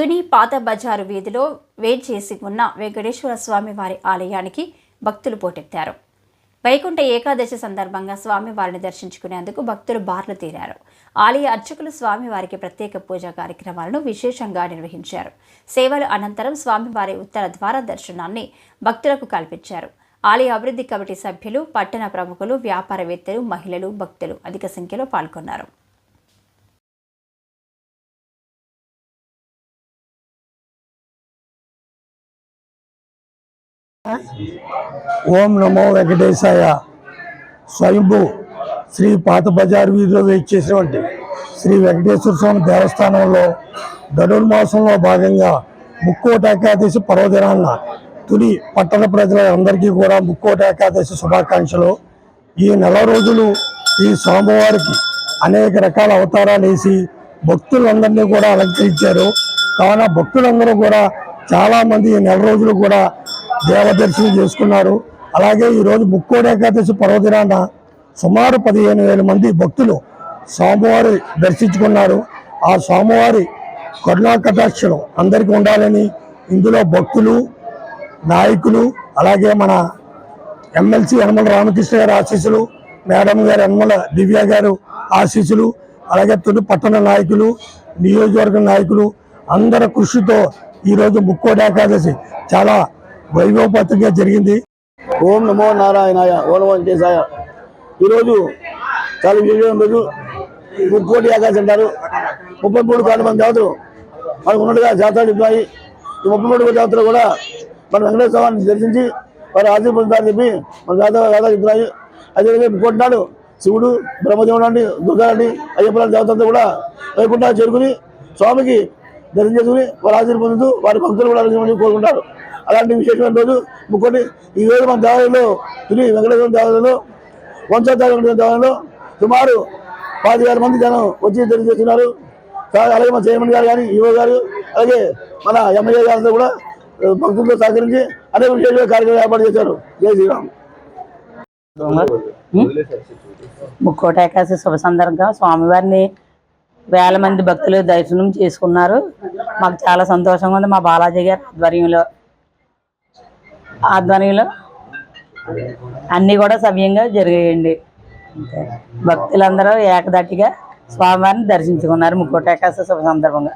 తుని పాత బజారు వీధిలో వేంచేసి ఉన్న వెంకటేశ్వర స్వామి వారి ఆలయానికి భక్తులు పోటెత్తారు. వైకుంఠ ఏకాదశి సందర్భంగా స్వామివారిని దర్శించుకునేందుకు భక్తులు బార్లు తీరారు. ఆలయ అర్చకులు స్వామివారికి ప్రత్యేక పూజా కార్యక్రమాలను విశేషంగా నిర్వహించారు. సేవల అనంతరం స్వామివారి ఉత్తర ద్వార దర్శనాన్ని భక్తులకు కల్పించారు. ఆలయ అభివృద్ధి కమిటీ సభ్యులు పట్టణ ప్రముఖులు వ్యాపారవేత్తలు మహిళలు భక్తులు అధిక సంఖ్యలో పాల్గొన్నారు. ఓం నమో వెంకటేశాయ. స్వయంభు శ్రీ పాత బజార్ వీధిలో వేచేసినటువంటి శ్రీ వెంకటేశ్వర స్వామి దేవస్థానంలో ధనుర్మాసంలో భాగంగా ముక్కోట ఏకాదశి పర్వదినాన్న తుని పట్టణ ప్రజలందరికీ కూడా ముక్కోట ఏకాదశి శుభాకాంక్షలు. ఈ నెల రోజులు ఈ స్వామివారికి అనేక రకాల అవతారాలు వేసి భక్తులందరినీ కూడా అలంకరించారు. కావున భక్తులందరూ కూడా చాలామంది ఈ నెల రోజులు కూడా దేవ దర్శనం చేసుకున్నారు. అలాగే ఈరోజు ముక్కోడి ఏకాదశి పర్వదినాన సుమారు పదిహేను వేల మంది భక్తులు స్వామివారి దర్శించుకున్నారు. ఆ స్వామివారి కరుణా కటాక్షలు అందరికీ ఉండాలని ఇందులో భక్తులు నాయకులు అలాగే మన ఎమ్మెల్సీ యనమల రామకృష్ణ గారి ఆశీస్సులు మేడం గారు యనమల దివ్య గారు ఆశీస్సులు అలాగే తొలి పట్టణ నాయకులు నియోజకవర్గ నాయకులు అందరి కృషితో ఈరోజు ముక్కోటి ఏకాదశి చాలా వైభవపతంగా జరిగింది. ఓం నమో నారాయణాయ ఓం నమో వెంకటేశాయ. ఈరోజు చాలా విజయం రోజు ముక్కోటి ఏకాదశి అంటారు. ముప్పై మూడు కాళ్ళ మంది దేవతలు మనకు ఉన్నట్టుగా జాతరలు ఉన్నాయి ఈ ముప్పై మూడు దేవతలు కూడా మన వెంకటేశ్వర స్వామిని దర్శించి వారి ఆశీర్వదించాలని చెప్పి మన జాతర జాతర చెప్తున్నాయి అదేవిధంగా ముక్కోటి నాడు శివుడు బ్రహ్మదేవుడు అండి దుర్గా అండి అయ్యప్ప దేవతలతో కూడా వైకుంఠ చేరుకుని స్వామికి దర్శనం చేసుకుని వారి ఆశీర్వదించు వారి భక్తులు కూడా కోరుకుంటారు. అలాంటి విశేషమైన రోజు ముక్కోటి ఈ రోజు మన దేవాలయంలో తిరిగి వెంకటేశ్వర దేవాలయంలో వంశోద్ధార వెంకటేశ్వర దేవాలయంలో సుమారు పాతి వేల మంది జనం వచ్చి తెలియజేస్తున్నారు అలాగే మన చైర్మన్ గారు కానీ ఈవో గారు అలాగే మన ఎమ్మెల్యే గారితో కూడా భక్తులతో సహకరించి అనేక విశేషమైన కార్యక్రమాలు ఏర్పాటు చేశారు. జై శ్రీరామ్. ముక్కోట ఏకాదశి శుభ సందర్భంగా స్వామివారిని వేల మంది భక్తులు దర్శనం చేసుకున్నారు. మాకు చాలా సంతోషంగా ఉంది. మా బాలాజీ గారి ఆధ్వర్యంలో ఆధ్వర్యంలో అన్నీ కూడా సవ్యంగా జరిగాయండి. భక్తులందరూ ఏకదాటిగా స్వామివారిని దర్శించుకున్నారు ముక్కోటేకాశ శుభ సందర్భంగా.